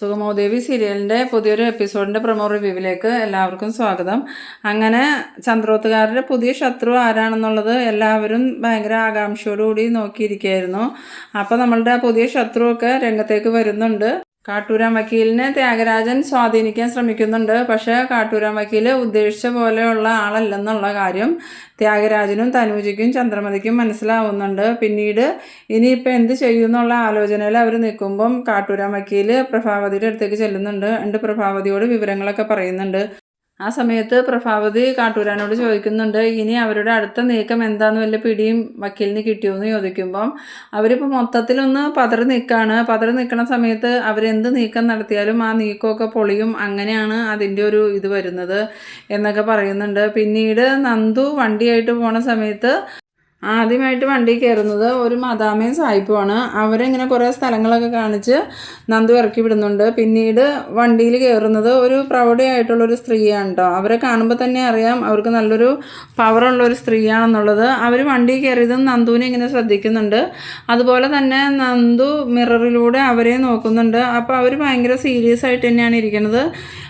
സുഗമോദേവി സീരിയലിന്റെ പുതിയൊരു എപ്പിസോഡിന്റെ പ്രമോ റിവ്യൂവിലേക്ക് എല്ലാവർക്കും സ്വാഗതം. അങ്ങനെ ചന്ദ്രോത്തുകാരുടെ പുതിയ ശത്രു ആരാണെന്നുള്ളത് എല്ലാവരും ഭയങ്കര ആകാംക്ഷയോടുകൂടി നോക്കിയിരിക്കുകയായിരുന്നു. അപ്പോൾ നമ്മളുടെ പുതിയ ശത്രുവൊക്കെ രംഗത്തേക്ക് വരുന്നുണ്ട്. കാട്ടൂരാൻ വക്കീലിനെ ത്യാഗരാജൻ സ്വാധീനിക്കാൻ ശ്രമിക്കുന്നുണ്ട്. പക്ഷേ കാട്ടൂരാൻ വക്കീൽ ഉദ്ദേശിച്ച പോലെയുള്ള ആളല്ലെന്നുള്ള കാര്യം ത്യാഗരാജനും തനൂജിക്കും ചന്ദ്രമതിക്കും മനസ്സിലാവുന്നുണ്ട്. പിന്നീട് ഇനിയിപ്പോൾ എന്ത് ചെയ്യും എന്നുള്ള ആലോചനയിൽ അവർ നിൽക്കുമ്പം കാട്ടൂരാൻ വക്കീൽ പ്രഭാവതിയുടെ അടുത്തേക്ക് ചെല്ലുന്നുണ്ട്. എന്റെ പ്രഭാവതിയോട് വിവരങ്ങളൊക്കെ പറയുന്നുണ്ട്. ആ സമയത്ത് പ്രഭാവതി കാട്ടൂരാനോട് ചോദിക്കുന്നുണ്ട് ഇനി അവരുടെ അടുത്ത നീക്കം എന്താന്ന് വല്ല പിടിയും വക്കീലിന് കിട്ടിയോ എന്ന് ചോദിക്കുമ്പം അവരിപ്പോൾ മൊത്തത്തിലൊന്ന് പതറി നിൽക്കുകയാണ് പതറി നിൽക്കുന്ന സമയത്ത് അവരെന്ത് നീക്കം നടത്തിയാലും ആ നീക്കമൊക്കെ പൊളിയും. അങ്ങനെയാണ് അതിന്റെ ഒരു ഇത് വരുന്നത് എന്നൊക്കെ പറയുന്നുണ്ട്. പിന്നീട് നന്ദു വണ്ടിയായിട്ട് പോണ സമയത്ത് ആദ്യമായിട്ട് വണ്ടി കയറുന്നത് ഒരു മദാമയും സായിപ്പുമാണ് അവരിങ്ങനെ കുറേ സ്ഥലങ്ങളൊക്കെ കാണിച്ച് നന്ദു ഇറക്കി വിടുന്നുണ്ട്. പിന്നീട് വണ്ടിയിൽ കയറുന്നത് ഒരു പ്രൗഢയായിട്ടുള്ളൊരു സ്ത്രീയാണ് കേട്ടോ അവരെ കാണുമ്പോൾ തന്നെ അറിയാം അവർക്ക് നല്ലൊരു പവറുള്ള ഒരു സ്ത്രീയാണെന്നുള്ളത്. അവർ വണ്ടി കയറിയതും നന്ദുവിനെ ഇങ്ങനെ ശ്രദ്ധിക്കുന്നുണ്ട്. അതുപോലെ തന്നെ നന്ദു മിററിലൂടെ അവരെ നോക്കുന്നുണ്ട്. അപ്പോൾ അവർ ഭയങ്കര സീരിയസ് ആയിട്ട് തന്നെയാണ് ഇരിക്കുന്നത്.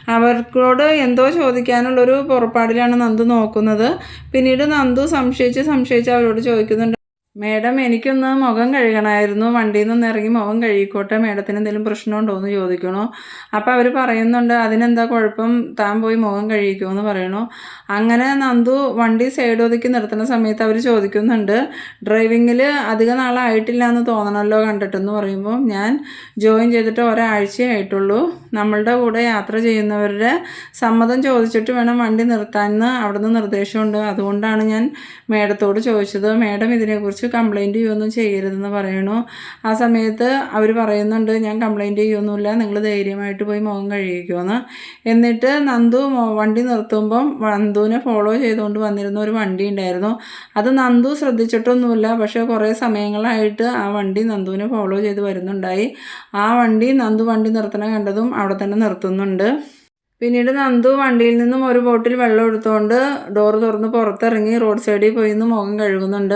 അവർക്കോട് എന്തോ ചോദിക്കാനുള്ളൊരു പുറപ്പാടിലാണ് നന്ദു നോക്കുന്നത്. പിന്നീട് നന്ദു സംശയിച്ച് സംശയിച്ച് അവരോട് ചോദിക്കുന്നുണ്ട്. മേഡം എനിക്കൊന്ന് മുഖം കഴുകണമായിരുന്നു വണ്ടിയിൽ നിന്ന് ഇറങ്ങി മുഖം കഴുകിക്കോട്ടെ മേഡത്തിന് എന്തെങ്കിലും പ്രശ്നമുണ്ടോ എന്ന് ചോദിക്കണോ. അപ്പോൾ അവർ പറയുന്നുണ്ട് അതിനെന്താ കുഴപ്പം? താൻ പോയി മുഖം കഴുകിക്കുമോ എന്ന് പറയണു. അങ്ങനെ നന്ദു വണ്ടി സൈഡ് ഒതുക്കി നിർത്തുന്ന സമയത്ത് അവർ ചോദിക്കുന്നുണ്ട് ഡ്രൈവിങ്ങിൽ അധിക നാളായിട്ടില്ല എന്ന് തോന്നണമല്ലോ കണ്ടിട്ടെന്ന് പറയുമ്പോൾ ഞാൻ ജോയിൻ ചെയ്തിട്ട് ഒരാഴ്ചയേ ആയിട്ടുള്ളൂ നമ്മളുടെ കൂടെ യാത്ര ചെയ്യുന്നവരുടെ സമ്മതം ചോദിച്ചിട്ട് വേണം വണ്ടി നിർത്താൻ എന്ന് അവിടുന്ന് നിർദ്ദേശമുണ്ട്. അതുകൊണ്ടാണ് ഞാൻ മേഡത്തോട് ചോദിച്ചത്. മേഡം ഇതിനെക്കുറിച്ച് കംപ്ലൈന്റ് ചെയ്യുമൊന്നും ചെയ്യരുതെന്ന് പറയണു. ആ സമയത്ത് അവർ പറയുന്നുണ്ട് ഞാൻ കംപ്ലൈന്റ് ചെയ്യൊന്നുമില്ല നിങ്ങൾ ധൈര്യമായിട്ട് പോയി മുഖം കഴുകിക്കുമെന്ന് എന്നിട്ട് നന്ദു വണ്ടി നിർത്തുമ്പം നന്ദുവിനെ ഫോളോ ചെയ്തുകൊണ്ട് വന്നിരുന്ന ഒരു വണ്ടി ഉണ്ടായിരുന്നു. അത് നന്ദു ശ്രദ്ധിച്ചിട്ടൊന്നുമില്ല പക്ഷേ കുറേ സമയങ്ങളായിട്ട് ആ വണ്ടി നന്ദുവിനെ ഫോളോ ചെയ്ത് വരുന്നുണ്ടായി. ആ വണ്ടി നന്ദു വണ്ടി നിർത്തണ കണ്ടതും അവിടെ തന്നെ നിർത്തുന്നുണ്ട്. പിന്നീട് നന്ദു വണ്ടിയിൽ നിന്നും ഒരു ബോട്ടിൽ വെള്ളം എടുത്തുകൊണ്ട് ഡോറ് തുറന്ന് പുറത്തിറങ്ങി റോഡ് സൈഡിൽ പോയി നിന്ന് മുഖം കഴുകുന്നുണ്ട്.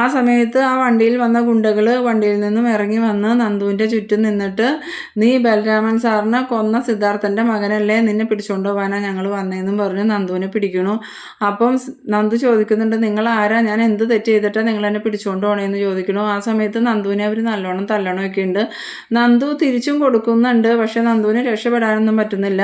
ആ സമയത്ത് ആ വണ്ടിയിൽ വന്ന ഗുണ്ടകൾ വണ്ടിയിൽ നിന്നും ഇറങ്ങി വന്ന് നന്ദുവിന്റെ ചുറ്റും നിന്നിട്ട് നീ ബലരാമൻ സാറിനെ കൊന്ന സിദ്ധാർത്ഥന്റെ മകനല്ലേ? നിന്നെ പിടിച്ചുകൊണ്ട് പോകാനാണ് ഞങ്ങൾ വന്നതെന്നും പറഞ്ഞ് നന്ദുവിനെ പിടിക്കണു അപ്പം നന്ദു ചോദിക്കുന്നുണ്ട് നിങ്ങൾ ആരാ? ഞാൻ എന്ത് തെറ്റ് ചെയ്തിട്ടാണ് നിങ്ങൾ എന്നെ പിടിച്ചുകൊണ്ട് പോകണേന്ന് ചോദിക്കണു ആ സമയത്ത് നന്ദുവിനെ അവർ നല്ലോണം തല്ലണമൊക്കെ ഉണ്ട് നന്ദു തിരിച്ചും കൊടുക്കുന്നുണ്ട് പക്ഷേ നന്ദുവിന് രക്ഷപ്പെടാനൊന്നും പറ്റുന്നില്ല.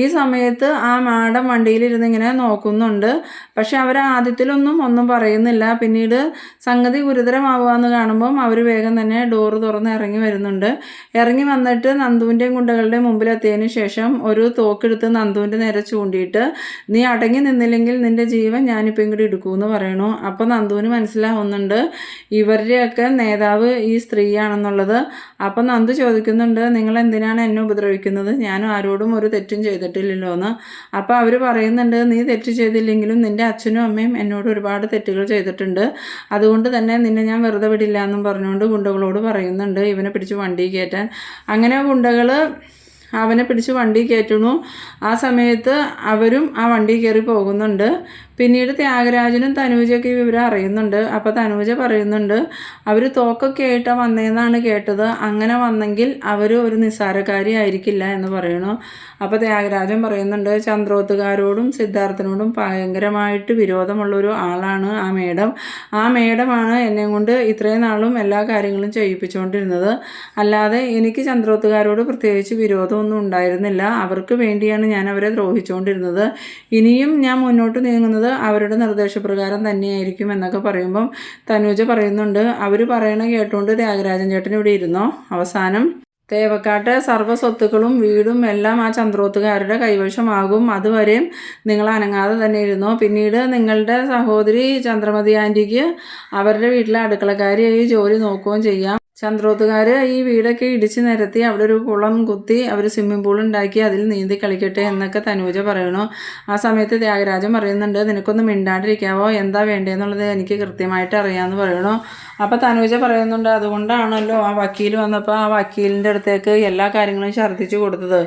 ഈ സമയത്ത് ആ മാഡം വണ്ടിയിലിരുന്ന് ഇങ്ങനെ നോക്കുന്നുണ്ട്. പക്ഷെ അവർ ആദ്യത്തിലൊന്നും ഒന്നും പറയുന്നില്ല. പിന്നീട് സംഗതി ഗുരുതരമാവുകയെന്ന് കാണുമ്പം അവർ വേഗം തന്നെ ഡോറ് തുറന്ന് ഇറങ്ങി വരുന്നുണ്ട്. ഇറങ്ങി വന്നിട്ട് നന്ദുവിന്റെയും ഗുണ്ടകളുടെ മുമ്പിലെത്തിയതിന് ശേഷം ഒരു തോക്കെടുത്ത് നന്ദുവിന്റെ നേരെ ചൂണ്ടിയിട്ട് നീ അടങ്ങി നിന്നില്ലെങ്കിൽ നിന്റെ ജീവൻ ഞാനിപ്പോൾ ഇങ്ങോട്ട് എടുക്കുമെന്ന് പറയണു. അപ്പോൾ നന്ദുവിന് മനസ്സിലാവുന്നുണ്ട് ഇവരുടെയൊക്കെ നേതാവ് ഈ സ്ത്രീയാണെന്നുള്ളത്. അപ്പം നന്ദു ചോദിക്കുന്നുണ്ട് നിങ്ങൾ എന്തിനാണ് എന്നെ ഉപദ്രവിക്കുന്നത്? ഞാനും ആരോടും ഒരു തെറ്റും ചെയ്തിട്ടില്ലല്ലോ എന്ന്. അപ്പോൾ അവർ പറയുന്നുണ്ട് നീ തെറ്റ് ചെയ്തില്ലെങ്കിലും നിന്റെ അച്ഛനും അമ്മയും എന്നോട് ഒരുപാട് തെറ്റുകൾ ചെയ്തിട്ടുണ്ട്. അതുകൊണ്ട് തന്നെ നിന്നെ ഞാൻ വെറുതെ വിടില്ല എന്നും പറഞ്ഞുകൊണ്ട് ഗുണ്ടകളോട് പറയുന്നുണ്ട് ഇവനെ പിടിച്ച് വണ്ടി കയറ്റാൻ. അങ്ങനെ ഗുണ്ടകൾ അവനെ പിടിച്ച് വണ്ടി കയറ്റുന്നു. ആ സമയത്ത് അവരും ആ വണ്ടി കയറി പോകുന്നുണ്ട്. പിന്നീട് ത്യാഗരാജനും തനൂജയൊക്കെ ഈ വിവരം അറിയുന്നുണ്ട്. അപ്പോൾ തനൂജ പറയുന്നുണ്ട് അവർ തോക്കൊക്കെ ആയിട്ടാണ് വന്നതെന്നാണ് കേട്ടത്. അങ്ങനെ വന്നെങ്കിൽ അവർ ഒരു നിസ്സാരക്കാരി ആയിരിക്കില്ല എന്ന് പറയണു അപ്പോൾ ത്യാഗരാജൻ പറയുന്നുണ്ട് ചന്ദ്രോത്തുകാരോടും സിദ്ധാർത്ഥനോടും ഭയങ്കരമായിട്ട് വിരോധമുള്ളൊരു ആളാണ് ആ മേഡം. ആ മേഡമാണ് എന്നെ കൊണ്ട് ഇത്രയും നാളും എല്ലാ കാര്യങ്ങളും ചെയ്യിപ്പിച്ചുകൊണ്ടിരുന്നത്. അല്ലാതെ എനിക്ക് ചന്ദ്രോത്തുകാരോട് പ്രത്യേകിച്ച് വിരോധമൊന്നും ഉണ്ടായിരുന്നില്ല. അവർക്ക് വേണ്ടിയാണ് ഞാൻ അവരെ ദ്രോഹിച്ചുകൊണ്ടിരുന്നത്. ഇനിയും ഞാൻ മുന്നോട്ട് നീങ്ങുന്നത് അവരുടെ നിർദ്ദേശപ്രകാരം തന്നെയായിരിക്കും എന്നൊക്കെ പറയുമ്പം തനൂജ പറയുന്നുണ്ട്. അവർ പറയണ കേട്ടുകൊണ്ട് ത്യാഗരാജൻ ചേട്ടൻ ഇവിടെ ഇരുന്നോ? അവസാനം തേവക്കാട്ടെ സർവ സ്വത്തുക്കളും വീടും എല്ലാം ആ ചന്ദ്രോത്തുകാരുടെ കൈവശമാകും. അതുവരെയും നിങ്ങൾ അനങ്ങാതെ തന്നെ ഇരുന്നു? പിന്നീട് നിങ്ങളുടെ സഹോദരി ചന്ദ്രമതി ആന്റിക്ക് അവരുടെ വീട്ടിലെ അടുക്കളക്കാരിയായി ജോലി നോക്കുകയും ചെയ്യാം. ചന്ദ്രോത്തുകാർ ഈ വീടൊക്കെ ഇടിച്ച് നിരത്തി അവിടെ ഒരു കുളം കുത്തി അവർ സ്വിമ്മിംഗ് പൂൾ ഉണ്ടാക്കി അതിൽ നീന്തി കളിക്കട്ടെ എന്നൊക്കെ തനൂജ പറയണു ആ സമയത്ത് ത്യാഗരാജൻ പറയുന്നുണ്ട് നിനക്കൊന്ന് മിണ്ടാണ്ടിരിക്കാവോ? എന്താ വേണ്ടതെന്നുള്ളത് എനിക്ക് കൃത്യമായിട്ട് അറിയാമെന്ന് പറയണു അപ്പോൾ തനൂജ പറയുന്നുണ്ട് അതുകൊണ്ടാണല്ലോ ആ വക്കീൽ വന്നപ്പോൾ ആ വക്കീലിന്റെ അടുത്തേക്ക് എല്ലാ കാര്യങ്ങളും ഛർദ്ദിച്ചു കൊടുത്തത്.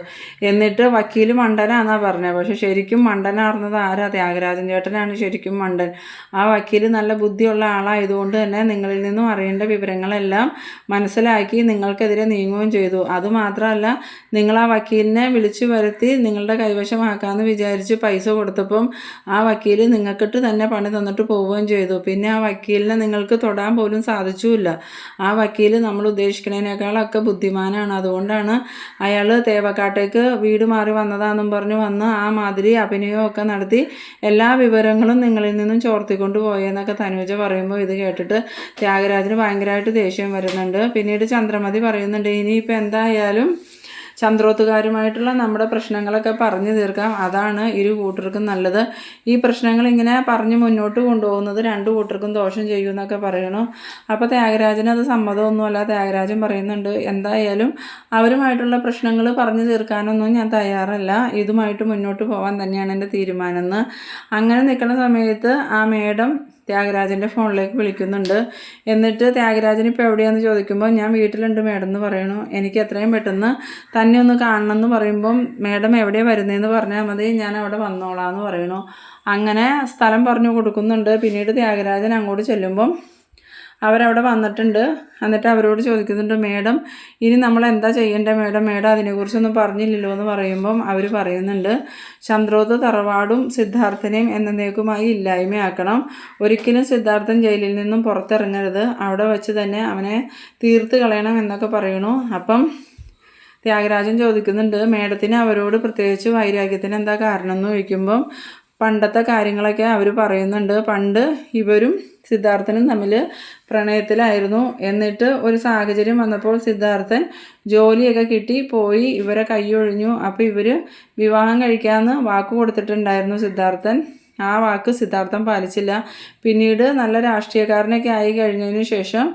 എന്നിട്ട് വക്കീൽ മണ്ടനാന്നാണ് പറഞ്ഞത് പക്ഷേ ശരിക്കും മണ്ടനാർന്നത് ആരാ? ത്യാഗരാജൻ ചേട്ടനാണ് ശരിക്കും മണ്ടൻ. ആ വക്കീൽ നല്ല ബുദ്ധിയുള്ള ആളായതുകൊണ്ട് തന്നെ നിങ്ങളിൽ നിന്നും അറിയേണ്ട വിവരങ്ങളെല്ലാം മനസ്സിലാക്കി നിങ്ങൾക്കെതിരെ നീങ്ങുകയും ചെയ്തു. അതുമാത്രമല്ല നിങ്ങൾ ആ വക്കീലിനെ വിളിച്ചു വരുത്തി നിങ്ങളുടെ കൈവശമാക്കാമെന്ന് വിചാരിച്ച് പൈസ കൊടുത്തപ്പം ആ വക്കീൽ നിങ്ങൾക്കിട്ട് തന്നെ പണി തന്നിട്ട് പോവുകയും ചെയ്തു. പിന്നെ ആ വക്കീലിനെ നിങ്ങൾക്ക് തൊടാൻ പോലും സാധിച്ചുമില്ല. ആ വക്കീൽ നമ്മൾ ഉദ്ദേശിക്കുന്നതിനേക്കാളൊക്കെ ബുദ്ധിമാനാണ്. അതുകൊണ്ടാണ് അയാൾ തേവക്കാട്ടേക്ക് വീട് മാറി വന്നതാണെന്നും പറഞ്ഞ് വന്ന് ആ മാതിരി അഭിനയമൊക്കെ നടത്തി എല്ലാ വിവരങ്ങളും നിങ്ങളിൽ നിന്നും ചോർത്തിക്കൊണ്ട് പോയെന്നൊക്കെ തനുജ പറയുമ്പോൾ ഇത് കേട്ടിട്ട് ത്യാഗരാജന് ഭയങ്കരമായിട്ട് ദേഷ്യം വരുന്നുണ്ട്. പിന്നീട് ചന്ദ്രമതി പറയുന്നുണ്ട് ഇനിയിപ്പോൾ എന്തായാലും ചന്ദ്രോത്തുകാരുമായിട്ടുള്ള നമ്മുടെ പ്രശ്നങ്ങളൊക്കെ പറഞ്ഞു തീർക്കാം. അതാണ് ഇരു കൂട്ടർക്കും നല്ലത്. ഈ പ്രശ്നങ്ങൾ ഇങ്ങനെ പറഞ്ഞ് മുന്നോട്ട് കൊണ്ടുപോകുന്നത് രണ്ട് കൂട്ടർക്കും ദോഷം ചെയ്യുമെന്നൊക്കെ പറയണു. അപ്പോൾ ത്യാഗരാജന് അത് സമ്മതമൊന്നുമല്ല. ത്യാഗരാജൻ പറയുന്നുണ്ട് എന്തായാലും അവരുമായിട്ടുള്ള പ്രശ്നങ്ങൾ പറഞ്ഞു തീർക്കാനൊന്നും ഞാൻ തയ്യാറല്ല. ഇതുമായിട്ട് മുന്നോട്ട് പോകാൻ തന്നെയാണ് എന്റെ തീരുമാനം അങ്ങനെ നിൽക്കുന്ന സമയത്ത് ആ മേഡം ത്യാഗരാജന്റെ ഫോണിലേക്ക് വിളിക്കുന്നുണ്ട്. എന്നിട്ട് ത്യാഗരാജൻ ഇപ്പോൾ എവിടെയാണെന്ന് ചോദിക്കുമ്പോൾ ഞാൻ വീട്ടിലുണ്ട് മേഡം എന്ന് പറയണു. എനിക്ക് എത്രയും പെട്ടെന്ന് തന്നെ ഒന്ന് കാണണം എന്ന് പറയുമ്പം മേഡം എവിടെയാണ് വരുന്നതെന്ന് പറഞ്ഞാൽ മതി ഞാൻ അവിടെ വന്നോളാം എന്ന് പറയണു അങ്ങനെ സ്ഥലം പറഞ്ഞു കൊടുക്കുന്നുണ്ട്. പിന്നീട് ത്യാഗരാജൻ അങ്ങോട്ട് ചെല്ലുമ്പം അവരവിടെ വന്നിട്ടുണ്ട്. എന്നിട്ട് അവരോട് ചോദിക്കുന്നുണ്ട് മേഡം ഇനി നമ്മൾ എന്താ ചെയ്യേണ്ടത് മേഡം മേഡം അതിനെക്കുറിച്ചൊന്നും പറഞ്ഞില്ലല്ലോ എന്ന് പറയുമ്പം അവർ പറയുന്നുണ്ട് ചന്ദ്രോത്ത് തറവാടും സിദ്ധാർത്ഥനെയും എന്നേക്കുമായി ഇല്ലായ്മയാക്കണം. ഒരിക്കലും സിദ്ധാർത്ഥൻ ജയിലിൽ നിന്നും പുറത്തിറങ്ങരുത്. അവിടെ വെച്ച് തന്നെ അവനെ തീർത്ത് കളയണം എന്നൊക്കെ പറയണു അപ്പം ത്യാഗരാജൻ ചോദിക്കുന്നുണ്ട് മേഡത്തിന് അവരോട് പ്രത്യേകിച്ച് വൈരാഗ്യത്തിന് എന്താ കാരണം എന്ന് ചോദിക്കുമ്പം പണ്ടത്തെ കാര്യങ്ങളൊക്കെ അവർ പറയുന്നുണ്ട്. പണ്ട് ഇവരും സിദ്ധാർത്ഥനും തമ്മിൽ പ്രണയത്തിലായിരുന്നു. എന്നിട്ട് ഒരു സാഹചര്യം വന്നപ്പോൾ സിദ്ധാർത്ഥൻ ജോലിയൊക്കെ കിട്ടി പോയി ഇവരെ കൈയൊഴിഞ്ഞു. അപ്പോൾ ഇവർ വിവാഹം കഴിക്കാമെന്ന് വാക്ക് കൊടുത്തിട്ടുണ്ടായിരുന്നു സിദ്ധാർത്ഥൻ. ആ വാക്ക് സിദ്ധാർത്ഥൻ പാലിച്ചില്ല. പിന്നീട് നല്ല രാഷ്ട്രീയക്കാരനൊക്കെ ആയി കഴിഞ്ഞതിന് ശേഷം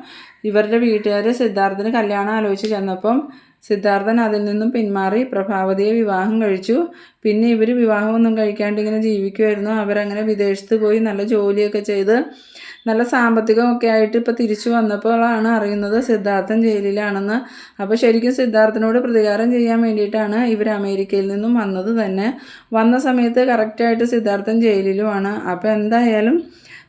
ഇവരുടെ വീട്ടുകാർ സിദ്ധാർത്ഥന് കല്യാണം ആലോചിച്ച് ചെന്നപ്പം സിദ്ധാർത്ഥൻ അതിൽ നിന്നും പിന്മാറി പ്രഭാവതിയെ വിവാഹം കഴിച്ചു. പിന്നെ ഇവർ വിവാഹമൊന്നും കഴിക്കാണ്ട് ഇങ്ങനെ ജീവിക്കുമായിരുന്നു അവരങ്ങനെ വിദേശത്ത് പോയി നല്ല ജോലിയൊക്കെ ചെയ്ത് നല്ല സാമ്പത്തികമൊക്കെ ആയിട്ട് ഇപ്പോൾ തിരിച്ചു വന്നപ്പോഴാണ് അറിയുന്നത് സിദ്ധാർത്ഥൻ ജയിലിലാണെന്ന്. അപ്പോൾ ശരിക്കും സിദ്ധാർത്ഥനോട് പ്രതികാരം ചെയ്യാൻ വേണ്ടിയിട്ടാണ് ഇവർ അമേരിക്കയിൽ നിന്നും വന്നത് തന്നെ. വന്ന സമയത്ത് കറക്റ്റായിട്ട് സിദ്ധാർത്ഥൻ ജയിലിലുമാണ്. അപ്പോൾ എന്തായാലും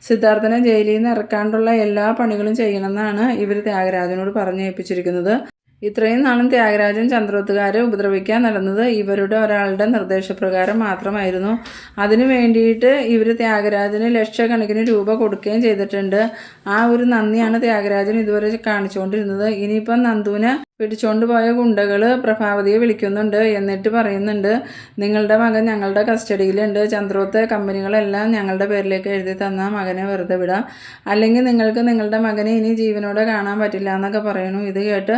സിദ്ധാർത്ഥനെ ജയിലിൽ നിന്ന് ഇറക്കാണ്ടുള്ള എല്ലാ പണികളും ചെയ്യണമെന്നാണ് ഇവർ ത്യാഗരാജനോട് പറഞ്ഞേൽപ്പിച്ചിരിക്കുന്നത് ഇത്രയും നാളും ത്യാഗരാജൻ ചന്ദ്രോത്തുകാരെ ഉപദ്രവിക്കാൻ നടന്നത് ഇവരുടെ ഒരാളുടെ നിർദ്ദേശപ്രകാരം മാത്രമായിരുന്നു. അതിനു വേണ്ടിയിട്ട് ഇവർ ത്യാഗരാജന് ലക്ഷക്കണക്കിന് രൂപ കൊടുക്കുകയും ചെയ്തിട്ടുണ്ട്. ആ ഒരു നന്ദിയാണ് ത്യാഗരാജൻ ഇതുവരെ കാണിച്ചുകൊണ്ടിരുന്നത്. ഇനിയിപ്പം നന്ദുവിനെ പിടിച്ചോണ്ട് പോയ ഗുണ്ടകൾ പ്രഭാവതിയെ വിളിക്കുന്നുണ്ട് എന്നിട്ട് പറയുന്നുണ്ട് നിങ്ങളുടെ മകൻ ഞങ്ങളുടെ കസ്റ്റഡിയിലുണ്ട്. ചന്ദ്രോത്തെ കമ്പനികളെല്ലാം ഞങ്ങളുടെ പേരിലേക്ക് എഴുതി തന്നാൽ മകനെ വെറുതെ വിടാം. അല്ലെങ്കിൽ നിങ്ങൾക്ക് നിങ്ങളുടെ മകനെ ഇനി ജീവനോടെ കാണാൻ പറ്റില്ല എന്നൊക്കെ പറയുന്നു. ഇത് കേട്ട്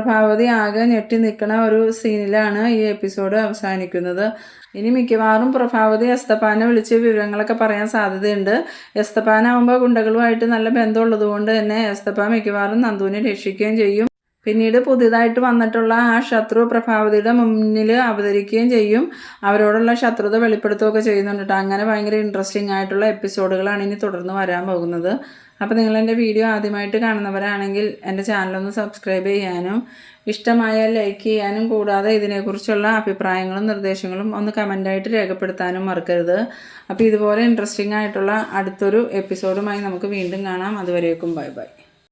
പ്രഭാവതി ആകെ ഞെട്ടി നിൽക്കുന്ന ഒരു സീനിലാണ് ഈ എപ്പിസോഡ് അവസാനിക്കുന്നത്. ഇനി മിക്കവാറും പ്രഭാവതി എസ്തപ്പാനെ വിളിച്ച് വിവരങ്ങളൊക്കെ പറയാൻ സാധ്യതയുണ്ട്. എസ്തപ്പാനാവുമ്പോൾ ഗുണ്ടകളുമായിട്ട് നല്ല ബന്ധമുള്ളത് കൊണ്ട് തന്നെ എസ്തപ്പാൻ മിക്കവാറും നന്ദുവിനെ രക്ഷിക്കുകയും ചെയ്യും. പിന്നീട് പുതിയതായിട്ട് വന്നിട്ടുള്ള ആ ശത്രു പ്രഭാവതിയുടെ മുന്നിൽ അവതരിക്കുകയും ചെയ്യും. അവരോടുള്ള ശത്രുത വെളിപ്പെടുത്തുകയൊക്കെ ചെയ്യുന്നുണ്ട് അങ്ങനെ ഭയങ്കര ഇൻട്രസ്റ്റിംഗ് ആയിട്ടുള്ള എപ്പിസോഡുകളാണ് ഇനി തുടർന്ന് വരാൻ പോകുന്നത്. അപ്പോൾ നിങ്ങൾ എന്റെ വീഡിയോ ആദ്യമായിട്ട് കാണുന്നവരാണെങ്കിൽ എന്റെ ചാനലൊന്ന് സബ്സ്ക്രൈബ് ചെയ്യാനും ഇഷ്ടമായാൽ ലൈക്ക് ചെയ്യാനും കൂടാതെ ഇതിനെക്കുറിച്ചുള്ള അഭിപ്രായങ്ങളും നിർദ്ദേശങ്ങളും ഒന്ന് കമന്റായിട്ട് രേഖപ്പെടുത്താനും മറക്കരുത്. അപ്പോൾ ഇതുപോലെ ഇൻട്രസ്റ്റിംഗ് ആയിട്ടുള്ള അടുത്തൊരു എപ്പിസോഡുമായി നമുക്ക് വീണ്ടും കാണാം. അതുവരേക്കും ബൈ ബൈ.